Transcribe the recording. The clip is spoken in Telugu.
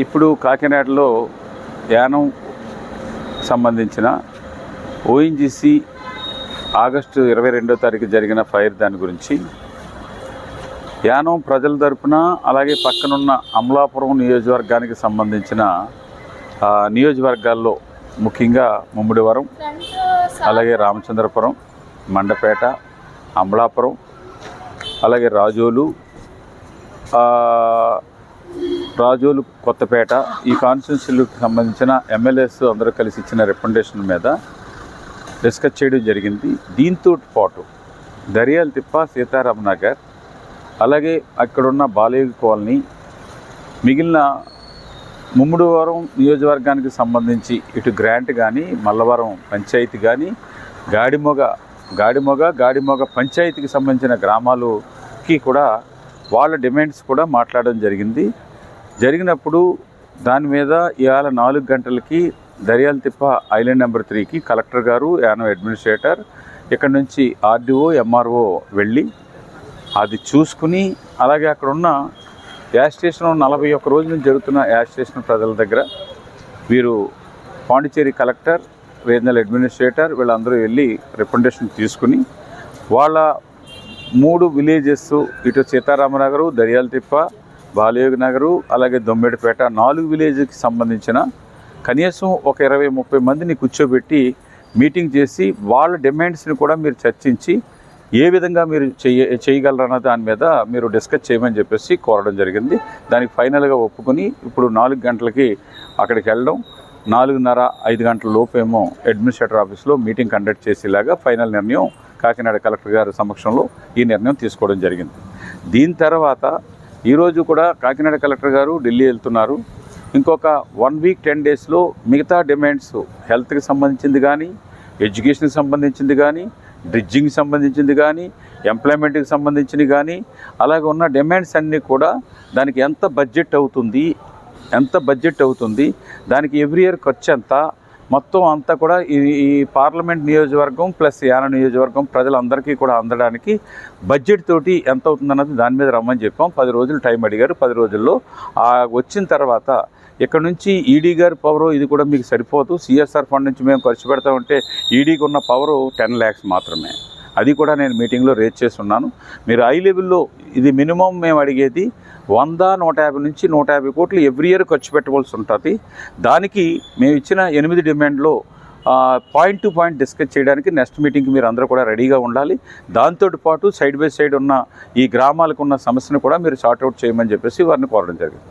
ఇప్పుడు కాకినాడలో యానం సంబంధించిన ఓఎన్జీసీ ఆగస్టు ఇరవై రెండో తారీఖు జరిగిన ఫైర్ దాని గురించి యానం ప్రజల తరపున అలాగే పక్కనున్న అమలాపురం నియోజకవర్గానికి సంబంధించిన నియోజకవర్గాల్లో ముఖ్యంగా ముమ్మిడివరం అలాగే రామచంద్రపురం మండపేట అమలాపురం అలాగే రాజోలు రాజోలు కొత్తపేట ఈ కాన్స్టిట్యున్సీలకు సంబంధించిన ఎమ్మెల్యేస్ అందరూ కలిసి ఇచ్చిన రికమెండేషన్ మీద డిస్కస్ చేయడం జరిగింది. దీంతో పాటు దర్యాల తిప్ప సీతారాం నగర్ అలాగే అక్కడున్న బాలేగు కాలనీ మిగిలిన ముమ్మిడివరం నియోజకవర్గానికి సంబంధించి ఇటు గ్రాంట్ కానీ మల్లవరం పంచాయతీ కానీ గాడిమొగ గాడిమొగ గాడిమొగ పంచాయతీకి సంబంధించిన గ్రామాలకి కూడా వాళ్ళ డిమాండ్స్ కూడా మాట్లాడడం జరిగింది. జరిగినప్పుడు దాని మీద ఇవాళ నాలుగు గంటలకి దర్యాల తిప్ప ఐలాండ్ నెంబర్ త్రీకి కలెక్టర్ గారు యానో అడ్మినిస్ట్రేటర్ ఇక్కడ నుంచి ఆర్డీఓ ఎంఆర్ఓ వెళ్ళి అది చూసుకుని అలాగే అక్కడ ఉన్న గ్యాస్ స్టేషన్ నలభై ఒక్క రోజుల నుంచి జరుగుతున్న గ్యాస్ స్టేషన్ ప్రజల దగ్గర వీరు పాండిచేరి కలెక్టర్ రీజనల్ అడ్మినిస్ట్రేటర్ వీళ్ళందరూ వెళ్ళి రిప్రజెంటేషన్ తీసుకుని వాళ్ళ మూడు విలేజెస్ ఇటు సీతారామనగరు దర్యాల తిప్ప బాలయోగి నగరు అలాగే దొమ్మిడిపేట నాలుగు విలేజ్కి సంబంధించిన కనీసం ఒక ఇరవై ముప్పై మందిని కూర్చోబెట్టి మీటింగ్ చేసి వాళ్ళ డిమాండ్స్ని కూడా మీరు చర్చించి ఏ విధంగా మీరు చేయ చేయగలరన్న దాని మీద మీరు డిస్కస్ చేయమని చెప్పేసి కోరడం జరిగింది. దానికి ఫైనల్గా ఒప్పుకొని ఇప్పుడు నాలుగు గంటలకి అక్కడికి వెళ్ళడం నాలుగున్నర ఐదు గంటల లోపేమో అడ్మినిస్ట్రేటర్ ఆఫీస్లో మీటింగ్ కండక్ట్ చేసేలాగా ఫైనల్ నిర్ణయం కాకినాడ కలెక్టర్ గారి సమక్షంలో ఈ నిర్ణయం తీసుకోవడం జరిగింది. దీని తర్వాత ఈరోజు కూడా కాకినాడ కలెక్టర్ గారు ఢిల్లీ వెళ్తున్నారు. ఇంకొక వన్ వీక్ టెన్ డేస్లో మిగతా డిమాండ్స్ హెల్త్కి సంబంధించింది కానీ ఎడ్యుకేషన్కి సంబంధించింది కానీ డ్రిడ్జింగ్కి సంబంధించింది కానీ ఎంప్లాయ్మెంట్కి సంబంధించినవి కానీ అలాగే ఉన్న డిమాండ్స్ అన్నీ కూడా దానికి ఎంత బడ్జెట్ అవుతుంది ఎంత బడ్జెట్ అవుతుంది దానికి ఎవ్రీ ఇయర్ ఖర్చు ఎంత మొత్తం అంతా కూడా ఈ ఈ పార్లమెంట్ నియోజకవర్గం ప్లస్ యాన నియోజకవర్గం ప్రజలందరికీ కూడా అందడానికి బడ్జెట్ తోటి ఎంత అవుతుందన్నది దాని మీద రమ్మని చెప్పాం. పది రోజులు టైం అడిగారు. పది రోజుల్లో వచ్చిన తర్వాత ఇక్కడ నుంచి ఈడీ గారి పవరు ఇది కూడా మీకు సరిపోదు. సిఎస్ఆర్ ఫండ్ నుంచి మేము ఖర్చు పెడతామంటే ఈడీకి ఉన్న పవరు టెన్ ల్యాక్స్ మాత్రమే. అది కూడా నేను మీటింగ్లో రేజ్ చేసి ఉన్నాను. మీరు హై లెవెల్లో ఇది మినిమం మేము అడిగేది వంద నూట యాభై నుంచి నూట యాభై కోట్లు ఎవ్రీ ఇయర్ ఖర్చు పెట్టవలసి ఉంటుంది. దానికి మేము ఇచ్చిన ఎనిమిది డిమాండ్లో పాయింట్ టు పాయింట్ డిస్కస్ చేయడానికి నెక్స్ట్ మీటింగ్కి మీరు అందరూ కూడా రెడీగా ఉండాలి. దాంతో పాటు సైడ్ బై సైడ్ ఉన్న ఈ గ్రామాలకు ఉన్న సమస్యను కూడా మీరు సార్ట్అవుట్ చేయమని చెప్పేసి వారిని కోరడం జరిగింది.